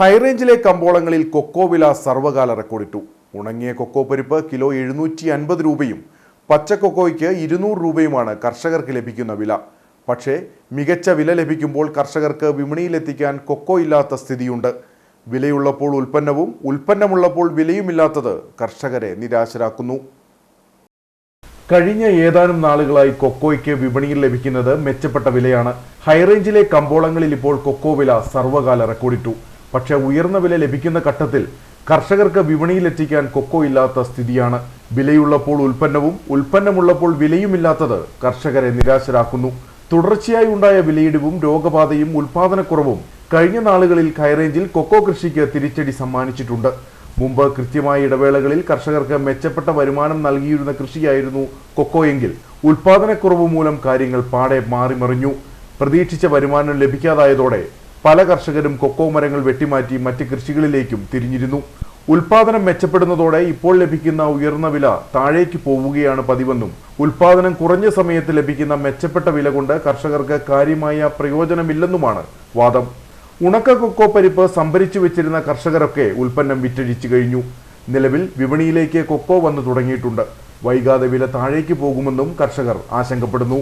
ഹൈറേഞ്ചിലെ കമ്പോളങ്ങളിൽ cocoa വില സർവകാല റെക്കോർഡിട്ടു. ഉണങ്ങിയ cocoa പരിപ്പ് കിലോ എഴുന്നൂറ്റി അൻപത് രൂപയും പച്ച കൊക്കോയ്ക്ക് ഇരുന്നൂറ് രൂപയുമാണ് കർഷകർക്ക് ലഭിക്കുന്ന വില. പക്ഷേ മികച്ച വില ലഭിക്കുമ്പോൾ കർഷകർക്ക് വിപണിയിലെത്തിക്കാൻ കൊക്കോ ഇല്ലാത്ത സ്ഥിതിയുണ്ട്. വിലയുള്ളപ്പോൾ ഉൽപ്പന്നവും ഉൽപ്പന്നമുള്ളപ്പോൾ വിലയുമില്ലാത്തത് കർഷകരെ നിരാശരാക്കുന്നു. കഴിഞ്ഞ ഏതാനും നാളുകളായി കൊക്കോയ്ക്ക് വിപണിയിൽ ലഭിക്കുന്നത് മെച്ചപ്പെട്ട വിലയാണ്. ഹൈറേഞ്ചിലെ കമ്പോളങ്ങളിൽ ഇപ്പോൾ കൊക്കോ വില സർവകാല റെക്കോർഡിട്ടു. പക്ഷേ ഉയർന്ന വില ലഭിക്കുന്ന ഘട്ടത്തിൽ കർഷകർക്ക് വിപണിയിലെത്തിക്കാൻ കൊക്കോ ഇല്ലാത്ത സ്ഥിതിയാണ്. വിലയുള്ളപ്പോൾ ഉൽപ്പന്നവും ഉൽപ്പന്നമുള്ളപ്പോൾ വിലയുമില്ലാത്തത് കർഷകരെ നിരാശരാക്കുന്നു. തുടർച്ചയായി ഉണ്ടായ വിലയിടിവും രോഗബാധയും ഉൽപാദനക്കുറവും കഴിഞ്ഞ നാളുകളിൽ ഹൈറേഞ്ചിൽ കൊക്കോ കൃഷിക്ക് തിരിച്ചടി സമ്മാനിച്ചിട്ടുണ്ട്. മുമ്പ് കൃത്യമായ ഇടവേളകളിൽ കർഷകർക്ക് മെച്ചപ്പെട്ട വരുമാനം നൽകിയിരുന്ന കൃഷിയായിരുന്നു കൊക്കോയെങ്കിൽ ഉൽപാദനക്കുറവ് മൂലം കാര്യങ്ങൾ പാടെ മാറിമറിഞ്ഞു. പ്രതീക്ഷിച്ച വരുമാനം ലഭിക്കാതായതോടെ പല കർഷകരും കൊക്കോ മരങ്ങൾ വെട്ടിമാറ്റി മറ്റ് കൃഷികളിലേക്കും തിരിഞ്ഞിരുന്നു. ഉൽപാദനം മെച്ചപ്പെടുന്നതോടെ ഇപ്പോൾ ലഭിക്കുന്ന ഉയർന്ന വില താഴേക്ക് പോവുകയാണ് പതിവെന്നും ഉൽപാദനം കുറഞ്ഞ സമയത്ത് ലഭിക്കുന്ന മെച്ചപ്പെട്ട വില കൊണ്ട് കർഷകർക്ക് കാര്യമായ പ്രയോജനമില്ലെന്നുമാണ് വാദം. ഉണക്ക കൊക്കോ പരിപ്പ് സംഭരിച്ചു വെച്ചിരുന്ന കർഷകരൊക്കെ ഉൽപ്പന്നം വിറ്റഴിച്ചു കഴിഞ്ഞു. നിലവിൽ വിപണിയിലേക്ക് കൊക്കോ വന്നു തുടങ്ങിയിട്ടുണ്ട്. വൈകാതെ വില താഴേക്ക് പോകുമെന്നും കർഷകർ ആശങ്കപ്പെടുന്നു.